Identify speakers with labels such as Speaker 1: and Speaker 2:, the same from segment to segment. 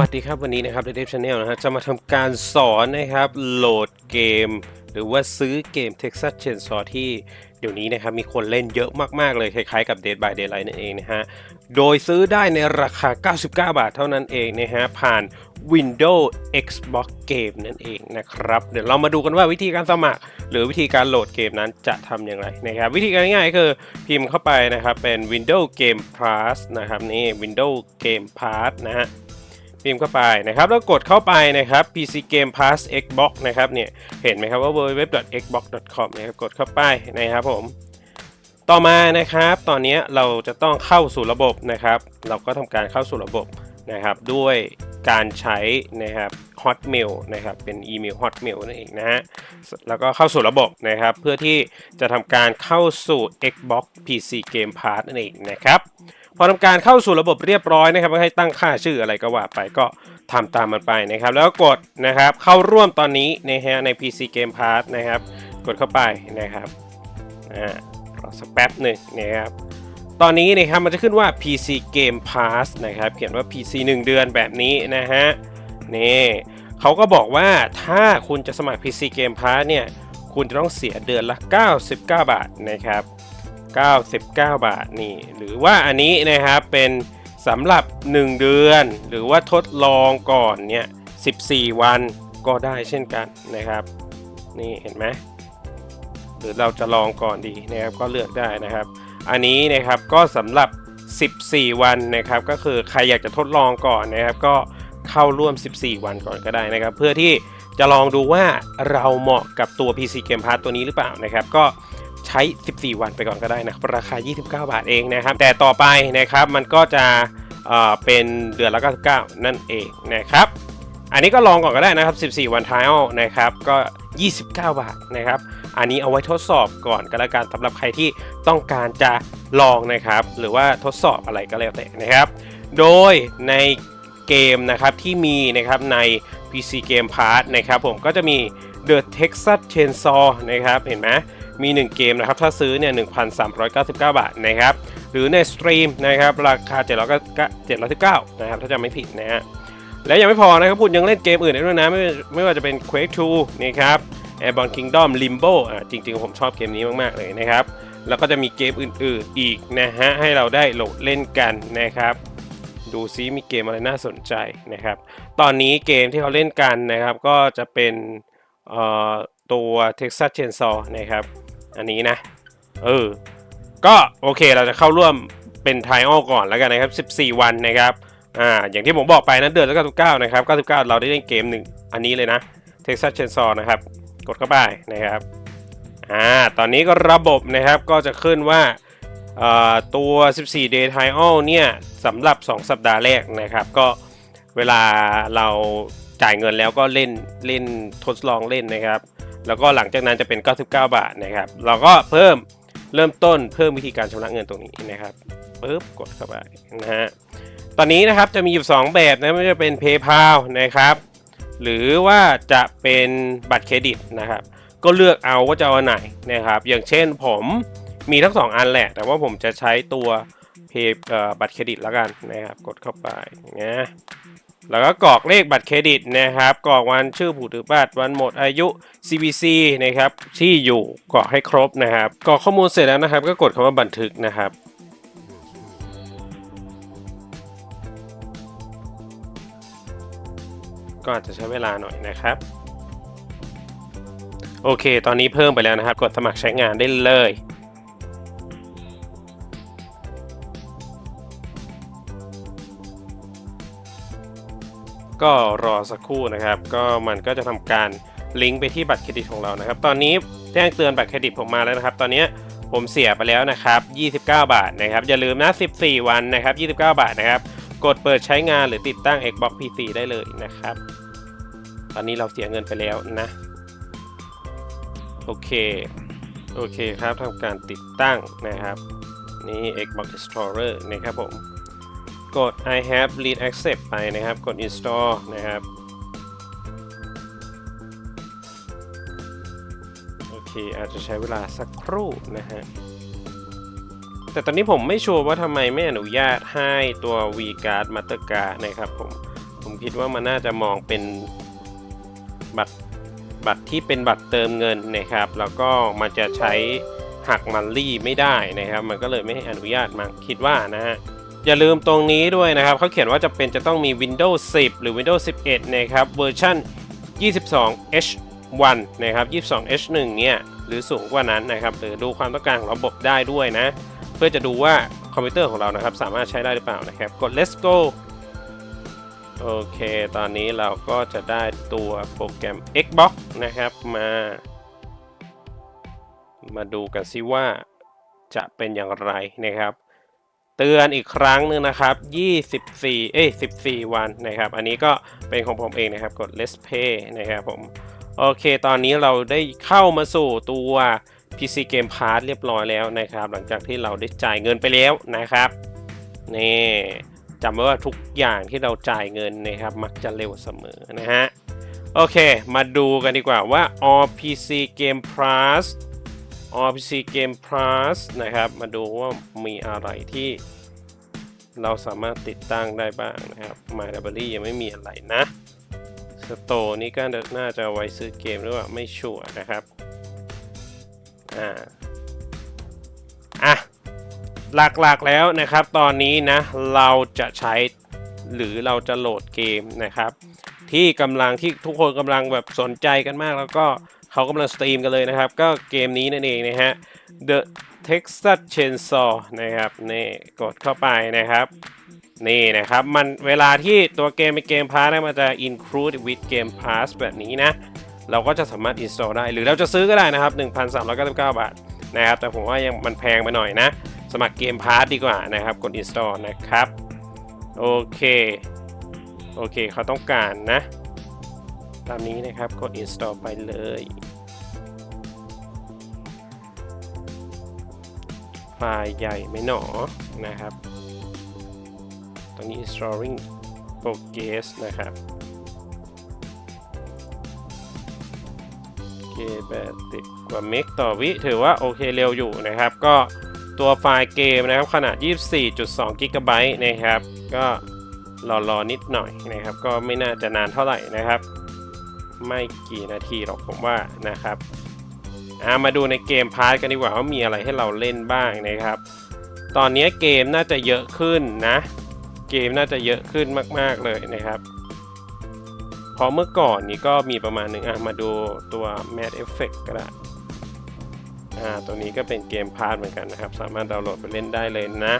Speaker 1: วัสดีครับวันนี้นะครับ The Dev Channel นะฮะจะมาทำการสอนนะครับโหลดเกม หรือว่าซื้อเกม Texas Chainsaw ที่เดี๋ยวนี้นะครับมีคนเล่นเยอะมากๆเลยคล้ายๆกับ Dead by Daylight นั่นเองนะฮะโดยซื้อได้ในราคา 99 บาทเท่านั้นเองนะฮะผ่าน Windows Xbox Game นั่นเองนะครับเดี๋ยวเรามาดูกันว่าวิธีการสมัคร หรือวิธีการโหลดเกมนั้นจะทำอย่างไรนะครับวิธีการง่ายๆคือพิมพ์เข้าไปนะครับเป็น Windows Game Pass นะครับนี่ Windows Game Pass นะฮะ พิมพ์เข้าไปนะครับ แล้วกดเข้าไปนะครับ PC Game Pass Xbox นะครับเนี่ยเห็นไหมครับว่า www.xbox.com นะครับกดเข้าไปนะครับผม ต่อมานะครับ ตอนนี้เราจะต้องเข้าสู่ระบบนะครับ เราก็ทำการเข้าสู่ระบบนะครับ ด้วยการใช้นะครับ Hotmail นะครับ เป็นอีเมล Hotmail นั่นเองนะฮะ แล้วก็เข้าสู่ระบบนะครับ เพื่อที่จะทำการเข้าสู่ Xbox PC Game Pass นั่นเองนะครับ พอทำการเข้าสู่ระบบเรียบร้อยนะครับก็ให้ตั้งค่าชื่ออะไรก็ว่าไปก็ทำตามมันไปนะครับ แล้วก็กดนะครับเข้าร่วมตอนนี้นะฮะใน PC Game Pass นะครับ กดเข้าไปนะครับอ่ารอสักแป๊บหนึ่งนะครับตอนนี้นะครับมันจะขึ้นว่า PC Game Pass นะครับ เขียนว่า PC 1 เดือนแบบนี้นะฮะนี่เขาก็บอกว่าถ้าคุณจะสมัคร PC Game Pass เนี่ย คุณจะต้องเสียเดือนละ 99 บาทนะครับ 99 บาทนี่ หรือว่าอันนี้นะครับเป็นสำหรับ 1 เดือน หรือว่าทดลองก่อนเนี่ย 14 วันก็ได้เช่นกันนะครับ นี่เห็นไหมหรือเราจะลองก่อนดีนะครับก็เลือกได้นะครับ อันนี้นะครับก็สำหรับ 14 วันนะครับก็คือใครอยากจะทดลองก่อนนะครับ ก็เข้าร่วม 14 วันก่อนก็ได้นะครับ เพื่อที่จะลองดูว่าเราเหมาะกับตัว PC Game Pass ตัวนี้หรือเปล่านะครับ ก็ ใช้ 14 วันไปก่อนก็ได้นะครับราคา 29 บาทเองนะครับ แต่ต่อไปนะครับมันก็จะเอ่อเป็นเดือนละ99 นั่นเองนะครับ อันนี้ก็ลองก่อนก็ได้นะครับ 14 วันทายนะครับก็ 29 บาทนะครับ อันนี้เอาไว้ทดสอบก่อนก็แล้วกันสำหรับใครที่ต้องการจะลองนะครับ หรือว่าทดสอบอะไรก็แล้วแต่นะครับ โดยในเกมนะครับที่มีนะครับใน PC Game Pass นะครับผมก็จะมี The Texas Chainsaw นะครับเห็นไหม มี 1 เกมนะครับ ถ้าซื้อเนี่ย1,399 บาทนะครับ หรือในสตรีมนะครับราคา 799นะครับถ้าจำไม่ผิดนะฮะ และยังไม่พอนะครับพูดยังเล่นเกมอื่นได้ด้วยนะ ไม่ไม่ว่าจะเป็น Quake 2นะครับ Airborne Kingdom Limbo อ่าจริง ๆ ผมชอบเกมนี้มาก ๆ เลยนะครับ แล้วก็จะมีเกมอื่น ๆ อีกนะฮะ ให้เราได้โหลดเล่นกันนะครับดูซิมีเกมอะไรน่าสนใจนะครับ ตอนนี้เกมที่เขาเล่นกันนะครับ ก็จะเป็นเอ่อตัว Texas Chainsaw นะครับ อันนี้นะ เออ ก็โอเคเราจะเข้าร่วมเป็นไทออก่อนแล้วกันนะครับ 14 วันนะครับอ่าอย่างที่ผมบอกไปนะเดือนละ99นะครับ99 เราได้เล่นเกมหนึ่งอันนี้เลยนะ Texas Chainsaw นะครับ กดเข้าไปนะครับอ่าตอนนี้ก็ระบบนะครับก็จะขึ้นว่าอ่อตัว 14 day trial เนี่ยสำหรับ 2 สัปดาห์แรกนะครับ ก็เวลาเราจ่ายเงินแล้วก็เล่นเล่นทดลองเล่นนะครับ แล้วก็หลังจากนั้นจะเป็น 99 บาทนะครับ เราก็เพิ่มเริ่มต้นเพิ่มวิธีการชำระเงินตรงนี้นะครับปึ๊บกดเข้าไปนะฮะตอนนี้นะครับจะมีอยู่ 2 แบบนะไม่ว่าจะเป็น PayPal นะครับ หรือว่าจะเป็นบัตรเครดิตนะครับ ก็เลือกเอาว่าจะเอาไหนนะครับ อย่างเช่นผมมีทั้ง 2 อันแหละ แต่ว่าผมจะใช้ตัว Pay เอ่อบัตรเครดิตแล้วกันนะครับ กดเข้าไปนะ แล้วก็กรอกเลขบัตรเครดิตนะครับกรอกวันชื่อผู้ถือบัตรวันหมดอายุ CVC นะครับที่อยู่กรอกให้ครบนะครับกรอกข้อมูลเสร็จแล้วนะครับ ก็กดคำว่าบันทึกนะครับก็อาจจะใช้เวลาหน่อยนะครับ โอเค ตอนนี้เพิ่มไปแล้วนะครับ กดสมัครใช้งานได้เลย ก็รอสักครู่นะครับ ก็มันก็จะทำการลิงก์ไปที่บัตรเครดิตของเรานะครับ ตอนนี้แจ้งเตือนบัตรเครดิตผมมาแล้วนะครับ ตอนนี้ผมเสียไปแล้วนะครับ 29 บาทนะครับ อย่าลืมนะ 14 วันนะครับ 29 บาทนะครับ กดเปิดใช้งานหรือติดตั้ง Xbox PC ได้เลยนะครับ ตอนนี้เราเสียเงินไปแล้วนะ โอเค โอเคครับทำการติดตั้งนะครับ นี่ Xbox Explorer นะครับผม กด I have read accept ไปนะครับ กด install นะครับ โอเค อาจจะใช้เวลาสักครู่นะฮะ แต่ตอนนี้ผมไม่ชัวร์ว่าทำไมไม่อนุญาตให้ตัว vCard Mastercard นะครับผม ผมคิดว่ามันน่าจะมองเป็นบัตรบัตรที่เป็นบัตรเติมเงินนะครับ แล้วก็มันจะใช้หักมันลี่ไม่ได้นะครับ มันก็เลยไม่ให้อนุญาตมั้งคิดว่านะฮะ อย่าลืมตรงนี้ด้วยนะครับเขาเขียนว่าจะเป็นจะต้องมี Windows 10 หรือ Windows 11 นะครับเวอร์ชัน 22H1 นะครับ 22H1 เนี่ยหรือสูงกว่านั้นนะครับหรือดูความต้องการของระบบได้ด้วยนะ เพื่อจะดูว่าคอมพิวเตอร์ของเรานะครับสามารถใช้ได้หรือเปล่านะครับ กด let's go โอเค ตอนนี้เราก็จะได้ตัวโปรแกรม Xbox นะครับมา มาดูกันซิว่าจะเป็นอย่างไรนะครับ เตือนอีกครั้งหนึ่งนะครับ 24 เอ้ย 14 วันนะครับ อันนี้ก็เป็นของผมเองนะครับ กด let's pay นะครับผม โอเค ตอนนี้เราได้เข้ามาสู่ตัว PC Game Pass เรียบร้อยแล้วนะครับ หลังจากที่เราได้จ่ายเงินไปแล้วนะครับ นี่จำไว้ว่าทุกอย่างที่เราจ่ายเงินนะครับ มักจะเร็วเสมอนะฮะ โอเค มาดูกันดีกว่าว่า All PC Game Plus All PC Game Plus นะครับ มาดูว่ามีอะไรที่เราสามารถติดตั้งได้บ้างนะครับ My Library ยังไม่มีอะไรนะสโตร์นี่ก็น่าจะไว้ซื้อเกมหรือเปล่าไม่ชัวร์นะครับ อ่า อะ หลักๆแล้วนะครับ ตอนนี้นะ เราจะใช้หรือเราจะโหลดเกมนะครับ ที่กำลังที่ทุกคนกำลังแบบสนใจกันมากแล้วก็ เขากำลังสตรีมกันเลยนะครับ ก็เกมนี้นั่นเองนะฮะ The Texas Chainsaw นะครับนี่กดเข้าไปนะครับ นี่นะครับ มันเวลาที่ตัวเกมเป็นเกมพาร์มันจะ include with game pass แบบนี้นะ เราก็จะสามารถ install ได้ หรือเราจะซื้อก็ได้นะครับ 1,399 บาทนะครับ แต่ผมว่ายังมันแพงไปหน่อยนะ สมัครเกมพาร์ดีกว่านะครับ กด install นะครับ โอเค โอเคเขาต้องการนะ ตามนี้นะครับกด install ไปเลย ไฟล์ใหญ่ไม่หนอนะครับตรงนี้ installing progress นะครับโอเคแบบติดกว่าเมกต่อวิ ถือว่าโอเคเร็วอยู่นะครับ ก็ตัวไฟล์เกมนะครับ ขนาด 24.2กิกะไบต์นะครับ ก็รอรอนิดหน่อยนะครับ ก็ไม่น่าจะนานเท่าไหร่นะครับ ไม่กี่นาทีหรอกผมว่านะครับามาดูในเกมพาร์ทกันดีกว่าว่ามีอะไรให้เราเล่นบ้างนะครับ ตอนนี้เกมน่าจะเยอะขึ้นนะ เกมน่าจะเยอะขึ้นมาก ๆเลยนะครับเพราะเมื่อก่อนนี้ก็มีประมาณหนึ่งอะมาดูตัว Mad Effect ก็ได้อ่าตัวนี้ก็เป็นเกมพาร์ทเหมือนกันนะครับ สามารถดาวน์โหลดไปเล่นได้เลยนะ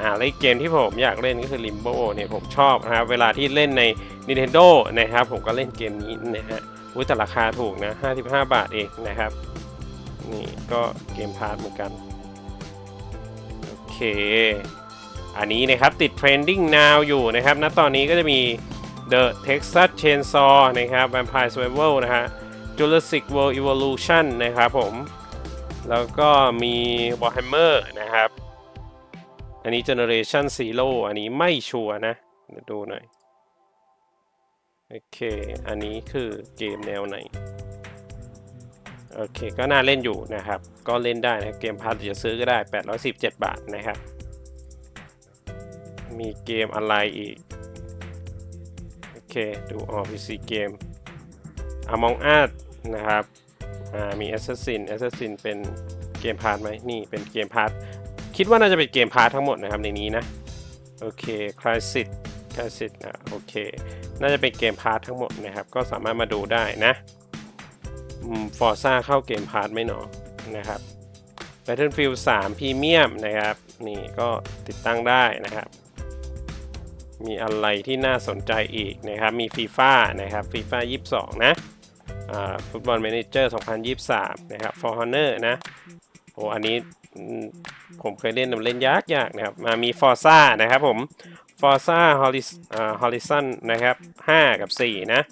Speaker 1: อ่าแล้วอีกเกมที่ผมอยากเล่นก็คือ Limbo เนี่ยผมชอบนะครับเวลาที่เล่นใน Nintendo นะครับผมก็เล่นเกมนี้นะฮะอุ้ยแต่ราคาถูกนะ55 บาทเองนะครับนี่ก็เกมพาร์ทเหมือนกันโอเค อันนี้นะครับติด trending now อยู่นะครับณตอนนี้ก็จะมี The Texas Chainsaw นะครับ Vampire Survival นะฮะ Jurassic World Evolution นะครับผม แล้วก็มี Warhammer นะครับ อันนี้ Generation Zero อันนี้ไม่ชัวร์นะเดี๋ยวดูหน่อย โอเค อันนี้คือเกมแนวไหน โอเค ก็น่าเล่นอยู่นะครับ ก็เล่นได้นะเกมพาร์ทจะซื้อก็ได้ 817 บาทนะครับ มีเกมอะไรอีก โอเค ดูออ PC เกม Among Us นะครับอ่ามี Assassin Assassin เป็นเกมพาร์ทไหมนี่เป็นเกมพาร์ท คิดว่าน่าจะเป็นเกมพาร์ททั้งหมดนะครับในนี้นะ โอเค Crisis Crisis อะโอเค น่าจะเป็นเกมพาร์ททั้งหมดนะครับ ก็สามารถมาดูได้นะฟอร์ซ่าเข้าเกมพาร์ทไหม่หนอนะครับ Battlefield 3 Premium นะครับ นี่ก็ติดตั้งได้นะครับ มีอะไรที่น่าสนใจอีกนะครับ มีฟีฟ่านะครับฟีฟ่า22 นะฟุตบอลแมเนเจอร์2023 นะครับ For Honor นะ โอ้ อันนี้ ผมเคยเล่นมันเล่นยากยากๆนะครับ มามี Forza นะครับผม Forza Horizon อ่า Horizon นะครับ 5 กับ 4 นะ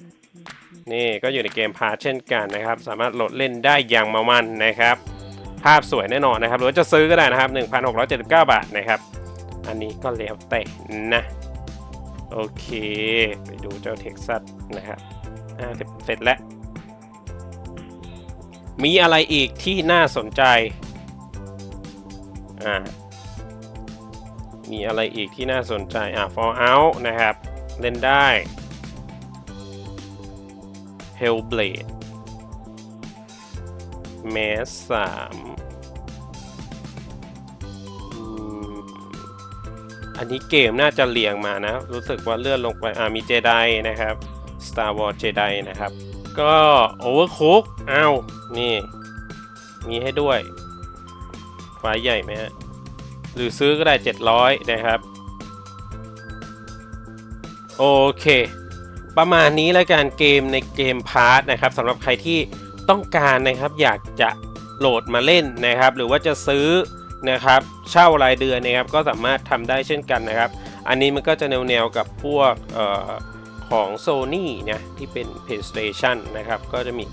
Speaker 1: นี่ก็อยู่ในเกมพาเช่นกันนะครับ สามารถโหลดเล่นได้อย่างมามันนะครับ ภาพสวยแน่นอนนะครับ หรือจะซื้อก็ได้นะครับ 1,679 บาทนะครับ อันนี้ก็แล้วแต่นะ โอเค ไปดูเจ้าเท็กซัสนะครับอ่าเสร็จแล้วมีอะไรอีกที่น่าสนใจ อ่ามีอะไรอีกที่น่าสนใจ อ่า Fallout นะครับ เล่นได้ Hellblade แมสสามอันนี้เกมน่าจะเรียงมานะ รู้สึกว่าเลื่อนลงไป อ่า มีเจไดนะครับ Star Wars Jedi นะครับ ก็ Overcook อ้าว นี่ มีให้ด้วย ไฟล์ใหญ่ไหมฮะ หรือซื้อก็ได้ 700 นะครับ โอเค ประมาณนี้แล้วกันเกมในเกมพาร์ทนะครับสำหรับใครที่ต้องการนะครับอยากจะโหลดมาเล่นนะครับ หรือว่าจะซื้อนะครับเช่ารายเดือนนะครับก็สามารถทำได้เช่นกันนะครับ อันนี้มันก็จะแนวๆกับพวกเออของ Sony นะที่เป็น PlayStation นะครับ ก็จะมี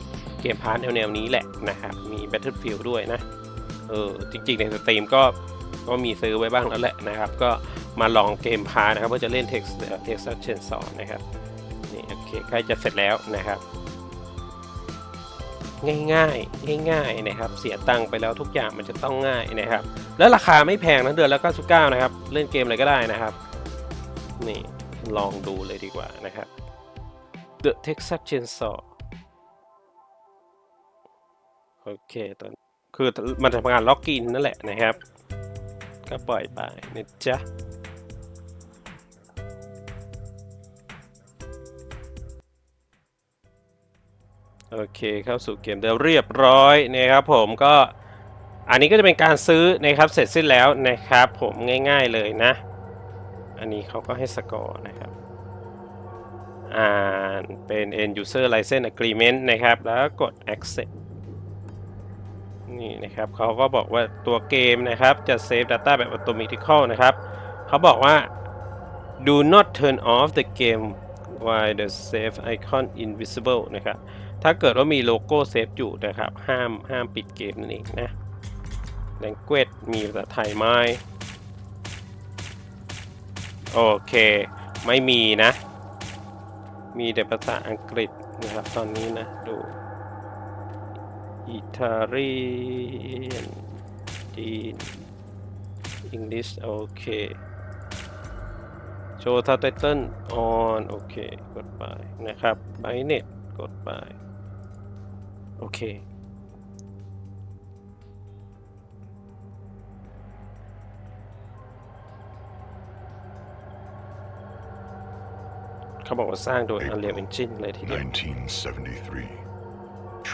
Speaker 1: เกมพาร์ทแนวๆนี้แหละนะครับ มี Battlefield ด้วยนะ เออจริงๆในสตรีมก็ก็มีซื้อไว้บ้างแล้วแหละนะครับ ก็มาลองเกมพานะครับเพื่อจะเล่น Text Texas Chainsaw นะครับนี่โอเคใกล้จะเสร็จแล้วนะครับ ง่ายๆง่ายๆนะครับ เสียตังค์ไปแล้วทุกอย่างมันจะต้องง่ายนะครับ แล้วราคาไม่แพงนะเดือนละ99นะครับ เล่นเกมอะไรก็ได้นะครับ นี่ลองดูเลยดีกว่านะครับ The Texas Chainsaw โอเคตอน คือมันทำงานล็อกอินนั่นแหละนะครับ ก็ปล่อยไปนะจ๊ะโอเคเข้าสู่เกมเดิมเรียบร้อยนะครับผมก็อันนี้ก็จะเป็นการซื้อนะครับเสร็จสิ้นแล้วนะครับผมง่าย ๆเลยนะ อันนี้เขาก็ให้สกอร์นะครับอ่านเป็น end user license agreement นะครับ แล้วก็กด accept นี่นะครับเขาก็บอกว่าตัวเกมนะครับ จะ save data แบบ automatical นะครับเขาบอกว่า do not turn off the game while the save icon invisible นะครับ ถ้าเกิดว่ามีโลโก้เซฟอยู่นะครับ ห้ามห้ามปิดเกมนั่นเองนะ language มีภาษาไทยไหมโอเค ไม่มีนะ มีแต่ภาษาอังกฤษนะครับตอนนี้นะ ดู อิตาเลียนจีน English โอเค โชว์ทับไตเติลออนโอเค กดไปนะครับไบเน็ตกดไป โอเคเขาบอกว่าสร้างโดย Unreal Engine เลยทีเดียว
Speaker 2: 1973.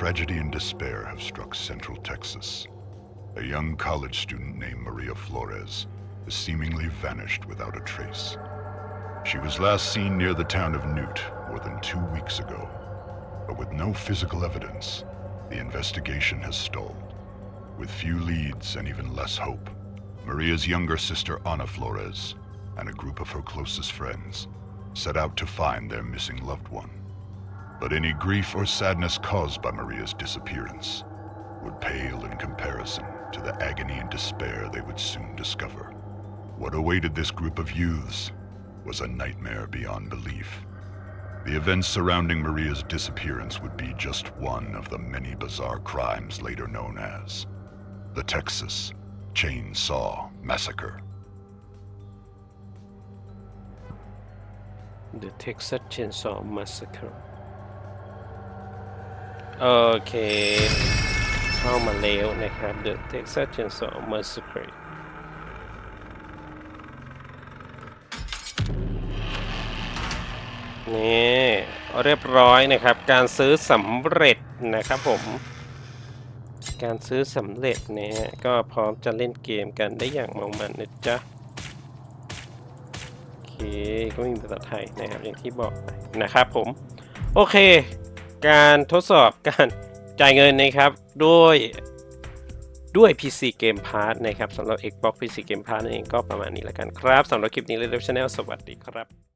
Speaker 2: Tragedy and despair have struck Central Texas. A young college student named Maria Flores has seemingly vanished without a trace. She was last seen near the town of Newt more than two weeks ago, but with no physical evidence, the investigation has stalled. With few leads and even less hope, Maria's younger sister Ana Flores and a group of her closest friends set out to find their missing loved one. But any grief or sadness caused by Maria's disappearance would pale in comparison to the agony and despair they would soon discover. What awaited this group of youths was a nightmare beyond belief. The events surrounding Maria's disappearance would be just one of the many bizarre crimes later known as the Texas Chainsaw Massacre.
Speaker 1: The Texas Chainsaw Massacre โอเค เข้ามาแล้วนะครับ The Texas Chainsaw Massacre นี่เรียบร้อยนะครับ การซื้อสำเร็จนะครับผม การซื้อสำเร็จเนี่ยก็พร้อมจะเล่นเกมกันได้อย่างเมามันนะจ๊ะโอเคก็มีภาษาไทยนะครับอย่างที่บอกนะครับผม โอเค การทดสอบการจ่ายเงินนะครับด้วยด้วย PC Game Pass นะครับสำหรับ Xbox PC Game Pass นั่นเองก็ประมาณนี้แล้วกันครับสำหรับคลิปนี้เลยเลฟชแนลสวัสดีครับ